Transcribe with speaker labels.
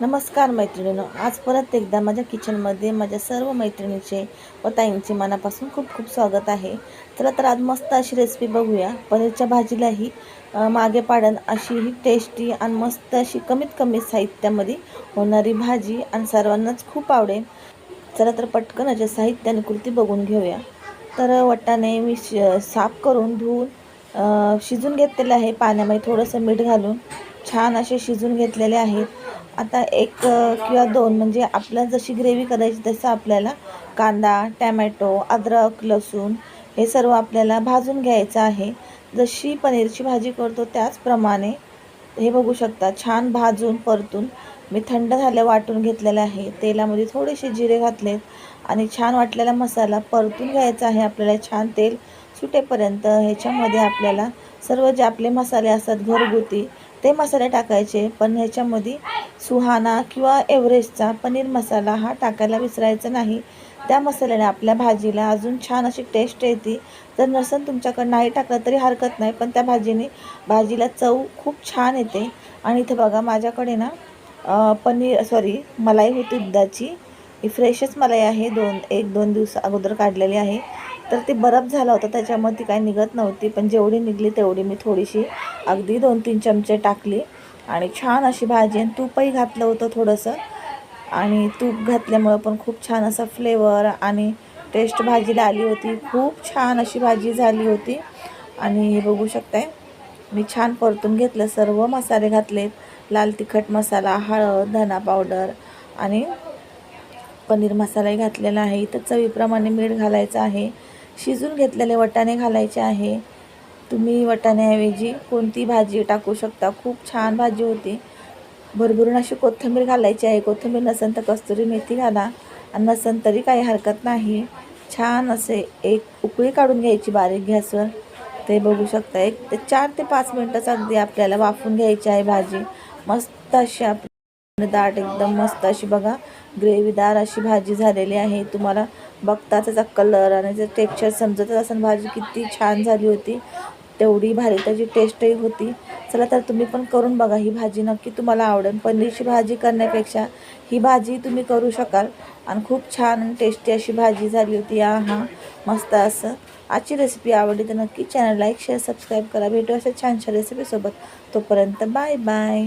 Speaker 1: नमस्कार मैत्रिणीनो आज परत एकदा माझ्या किचनमध्ये माझ्या सर्व मैत्रिणीचे व ताईंचे मनापासून खूप खूप स्वागत आहे. चला तर आज मस्त अशी रेसिपी बघूया. पनीरच्या भाजीलाही मागे पाडन अशी ही टेस्टी आणि मस्त अशी कमीत कमी साहित्यामध्ये होणारी भाजी आणि सर्वांनाच खूप आवडेल. चला तर पटकन अशा साहित्य आणि कृती बघून घेऊया. तर वटाणे मी साफ करून धुवून शिजून घेतलेलं आहे. पाण्यामध्ये थोडंसं मीठ घालून छान असे शिजून घेतलेले आहेत. आता एक किंवा दोन म्हणजे आपल्याला जशी ग्रेव्ही करायची तसं आपल्याला कांदा टॅमॅटो अद्रक लसूण हे सर्व आपल्याला भाजून घ्यायचं आहे. जशी पनीरची भाजी करतो त्याचप्रमाणे हे बघू शकता छान भाजून परतून मी थंड झाल्या वाटून घेतलेलं आहे. तेलामध्ये थोडेसे जिरे घातलेत आणि छान वाटलेला मसाला परतून घ्यायचा आहे. आपल्याला छान तेल सुटेपर्यंत ह्याच्यामध्ये आपल्याला सर्व जे आपले मसाले असतात घरगुती ते मसाले टाकायचे. पण ह्याच्यामध्ये सुहाना किंवा एव्हरेस्टचा पनीर मसाला हा टाकायला विसरायचा नाही. त्या मसाल्याने आपल्या भाजीला अजून छान अशी टेस्ट येते. जर नसन तुमच्याकडं नाही टाकलं तरी हरकत नाही पण त्या भाजीने भाजीला चव खूप छान येते. आणि इथं बघा माझ्याकडे ना पनीर सॉरी मलाई होती दुधाची ही फ्रेशच मलाई आहे. दोन एक दोन दिवस अगोदर काढलेली आहे. तर ते बरफ झाला होता त्याच्यामुळे ती काही निघत नव्हती. पण जेवढी निघली तेवढी मी थोडीशी अगदी दोन तीन चमचे टाकली. आणि छान अशी भाजी आणि तूपही घातलं होतं थोडंसं. आणि तूप घातल्यामुळं पण खूप छान असा फ्लेवर आणि टेस्ट भाजीला आली होती. खूप छान अशी भाजी झाली होती. आणि हे बघू शकताय मी छान परतून घेतलं. सर्व मसाले घातलेत. लाल तिखट मसाला हळद धना पावडर आणि पनीर मसालाही घातलेला आहे. इथं चवीप्रमाणे मीठ घालायचं आहे. शिजून घेतलेले वटाणे घालायचे आहे. तुम्ही वटाण्याऐवजी कोणती भाजी टाकू शकता? खूप छान भाजी होती. भरभरून अशी कोथिंबीर घालायची आहे. कोथिंबीर नसेल तर कस्तुरी मेथी घाला. आणि नसेल तरी काही हरकत नाही. छान असे एक उकळी काढून घ्यायची बारीक गॅसवर. ते बघू शकता. एक ते चार ते पाच मिनटाचा अगदी आपल्याला वाफून घ्यायची आहे भाजी. मस्त अशी आप दाट एकदम मस्त अशी बघा. ग्रेव्हीदार अशी भाजी झालेली आहे. तुम्हाला बघता त्याचा कलर आणि त्याचं टेक्स्चर समजतच असं भाजी किती छान झाली होती. तेवढी भारी त्याची टेस्टही होती. चला तर तुम्ही पण करून बघा ही भाजी. नक्की तुम्हाला आवडेल. पनीरची भाजी करण्यापेक्षा ही भाजी तुम्ही करू शकाल. आणि खूप छान आणि टेस्टी अशी भाजी झाली होती. आ हां मस्त असं. आजची रेसिपी आवडली तर नक्की चॅनल लाईक शेअर सबस्क्राईब करा. भेटू अशा छानशा रेसिपीसोबत तोपर्यंत बाय बाय